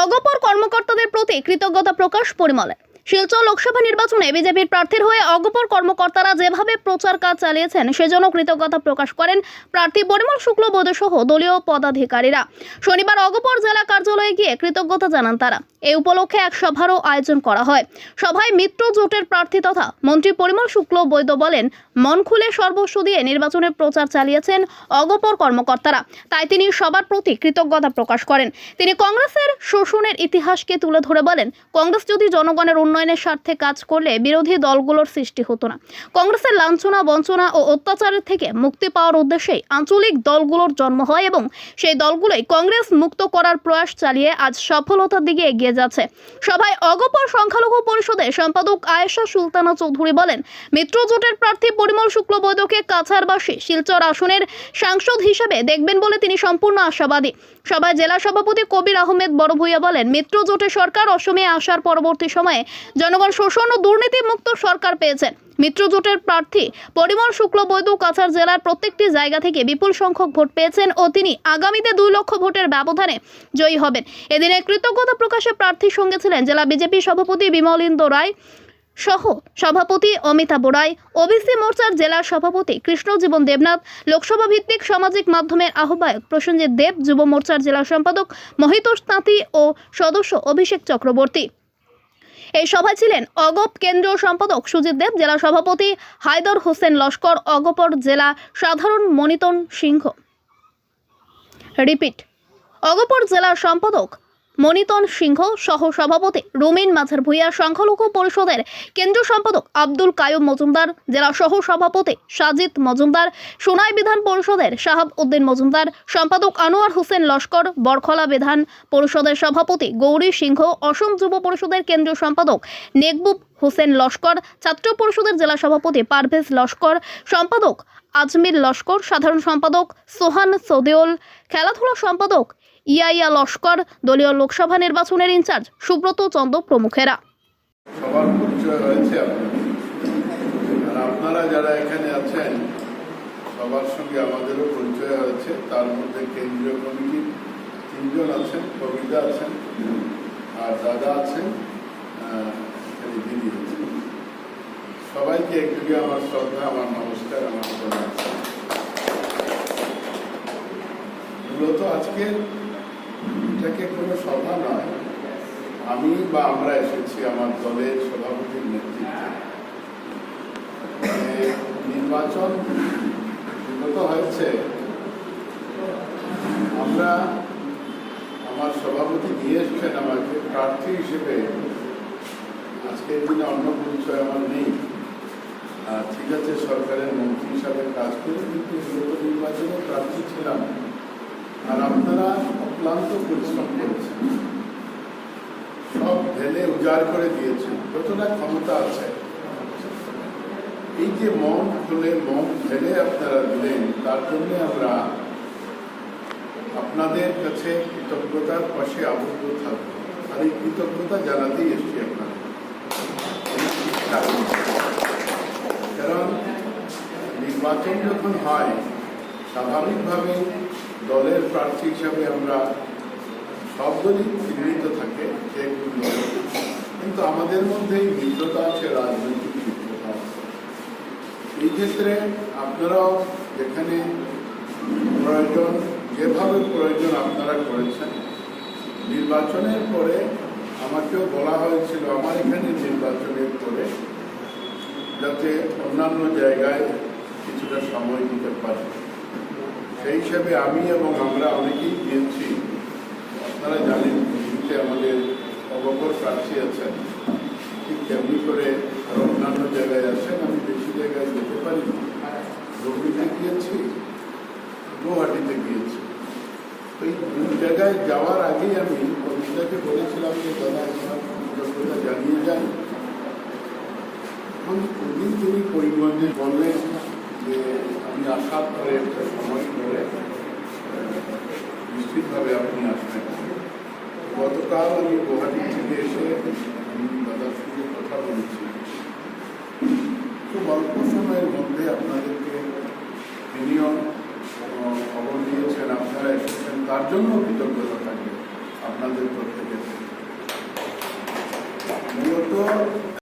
অগপর কর্মকর্তাদের প্রতি কৃতজ্ঞতা প্রকাশ পরিমলে শিলচর লোকসভা নির্বাচনে বিজেপির প্রার্থীর হয়ে অগপর কর্মকর্তারা যেভাবে প্রচার কাজ চালিয়েছেন, সেজন্য কৃতজ্ঞতা প্রকাশ করেন প্রার্থী পরিমল শুক্লবৈদ্য সহ দলীয় পদাধিকারীরা। শনিবার অগপর জেলা কার্যালয়ে গিয়ে কৃতজ্ঞতা জানান তারা। এই উপলক্ষে এক সভারও আয়োজন করা হয়। সভায় মিত্র জোটের প্রার্থী তথা মন্ত্রী পরিমল শুক্ল বৈদ্য বলেন, মন খুলে সর্বস্ব দিয়ে নির্বাচনের প্রচার চালিয়েছেন অগপর কর্মকর্তারা। তাই তিনি সবার প্রতি কৃতজ্ঞতা প্রকাশ করেন। তিনি কংগ্রেসের শোষণের ইতিহাসকে তুলে ধরে বলেন, কংগ্রেস যদি জনগণের উন্নয়নের স্বার্থে কাজ করলে বিরোধী দলগুলোর সৃষ্টি হতো না। কংগ্রেসের লাঞ্ছনা, বঞ্চনা ও অত্যাচারের থেকে মুক্তি পাওয়ার উদ্দেশ্যেই আঞ্চলিক দলগুলোর জন্ম হয় এবং সেই দলগুলোই কংগ্রেস মুক্ত করার প্রয়াস চালিয়ে আজ সফলতার দিকে এগিয়ে যাচ্ছে। সভায় অগপর সংখ্যালঘু পরিষদের সম্পাদক আয়েশা সুলতানা চৌধুরী বলেন, মিত্র জোটের প্রার্থী পরিমল শুক্লবৈদ্যকে কাছাড়বাসী শিলচর আসনের সাংসদ হিসেবে দেখবেন বলে তিনি সম্পূর্ণ আশাবাদী। সভায় জেলা সভাপতি কবির আহমেদ বড়ভূইয়া বলেন, মিত্র জোটের সরকার অসমে আসার পরবর্তী সময়ে জনগণ শোষণ ও দুর্নীতি মুক্ত সরকার পেয়েছেন মিত্র জোটের প্রার্থী পরিমল শুক্লবৈদ্য কাছাড় জেলার প্রত্যেকটি জায়গা থেকে বিপুল সংখ্যক ভোট পেয়েছেন ও তিনি আগামীতে দুই লক্ষ ভোটের ব্যবধানে জয়ী হবেন। এদিনে কৃতজ্ঞতা প্রকাশে প্রার্থীর সঙ্গে ছিলেন জেলা বিজেপি সভাপতি বিমলিন্দ রায় সহ সভাপতি অমিতাভ রায়, ওবিসি মোর্চার জেলা সভাপতি কৃষ্ণজীবন দেবনাথ, লোকসভা ভিত্তিক সামাজিক মাধ্যমের আহ্বায়ক প্রসেনজিৎ দেব, যুব মোর্চার জেলা সম্পাদক মহিতোষ তাঁতি ও সদস্য অভিষেক চক্রবর্তী। এই সভায় ছিলেন অগপ কেন্দ্রীয় সম্পাদক সুজিত দেব, জেলা সভাপতি হায়দর হোসেন লস্কর, অগপর জেলা সাধারণ মনিতন সিংহ। রিপিট। অগপর জেলা সম্পাদক মনিতন সিংহ সহ সভাপতি রুমিন মাঝার ভূঁইয়া সংখ্যালঘু পরিষদের কেন্দ্রীয় সম্পাদক আব্দুল কায়ুম মজুমদার, জেলা সহ সভাপতি সাজিদ মজুমদার, সোনাই বিধান পরিষদের শাহাব উদ্দিন মজুমদার, সম্পাদক আনোয়ার হোসেন লস্কর, বরখলা বিধান পরিষদের সভাপতি গৌরী সিংহ, অসম যুব পরিষদের কেন্দ্রীয় সম্পাদক নেকবুব হোসেন লস্কর, ছাত্র পরিষদের জেলা সভাপতি পারভেজ লস্কর, সম্পাদক আজমির লস্কর, সাধারণ সম্পাদক সোহান সৌদেওল খেলাধুলা সম্পাদক ইয়াইয়া লস্কর, দলীয় লোকসভা নির্বাচনের ইনচার্জ সুব্রত চন্দ্র প্রমুখেরা। সবার পরিচয় আপনাদের আর আপনারা যারা এখানে আছেন, সবার সঙ্গে আমাদেরও পরিচয় হয়েছে। তার মধ্যে কেন্দ্রীয় কমিটির তিনজন আছেন, কবিতা আছেন, আর দাদা আছেন সবাইকে একযোগে আমার শ্রদ্ধা, আমার নমস্কার, আমার মূলত আজকে এটাকে কোনো সভা নয়। আমি বা আমরা এসেছি আমার দলের সভাপতির নেতৃত্বে। নির্বাচন বিগত হয়েছে। আমরা আমার সভাপতি দিয়ে এসছেন আমাকে প্রার্থী হিসেবে। আজকের দিনে অন্য পরিচয় আমার নেই। ঠিক আছে, সরকারের মন্ত্রী হিসাবে কাজ করে কিন্তু নির্বাচনে প্রার্থী ছিলাম আর আপনারা অক্লান্ত পরিশ্রম করেছেন সব ঢেলে উজাড় করে দিয়েছেন যতটা ক্ষমতা আছে। এই যে মন খুলে, মন ঢেলে আপনারা দিলেন, তার জন্য আমরা আপনাদের কাছে কৃতজ্ঞতার পাশে আবদ্ধ থাকব। আর এই কৃতজ্ঞতা জানাতেই এসছি আপনাদের। কারণ নির্বাচন যখন হয়, স্বাভাবিকভাবে দলের প্রার্থী হিসাবে আমরা সব দলই চিহ্নিত থাকে কিন্তু আমাদের মধ্যে মিত্রতা আছে, রাজনৈতিক মিত্রতা। এই ক্ষেত্রে আপনারাও যেখানে প্রয়োজন, যেভাবে প্রয়োজন আপনারা করেছেন, নির্বাচনের পরে আমাকেও বলা হয়েছিল, আমার এখানে নির্বাচনের পরে যাতে অন্যান্য জায়গায় কিছুটা সময় দিতে পারি। সেই হিসাবে আমি এবং আমরা অনেকেই গিয়েছি। আপনারা জানেন দিল্লিতে আমাদের অবকর প্রার্থী আছেন। ঠিক তেমনি করে আরও অন্যান্য জায়গায় আছেন। আমি বেশি জায়গায় যেতে পারি হুগলিতে গিয়েছি, গুয়াহাটিতে গিয়েছি। এই দুই জায়গায় যাওয়ার আগেই আমি কবিতাকে বলেছিলাম যে, দাদা একবার জানিয়ে যান। এখন ওদিন তিনি পরিবহনে বললেন যে, আমি আসার পরে একটা সময় করে নিশ্চিতভাবে আপনি আসবেন। গতকাল আমি গুয়াহাটি থেকে এসে দাদার সঙ্গে কথা বলেছি। খুব অল্প সময়ের মধ্যে আপনাদেরকে তিনিও খবর দিয়েছেন, আপনারা এসেছেন। তার জন্য কৃতজ্ঞতা থাকবে আপনাদের প্রত্যেকের। মূলত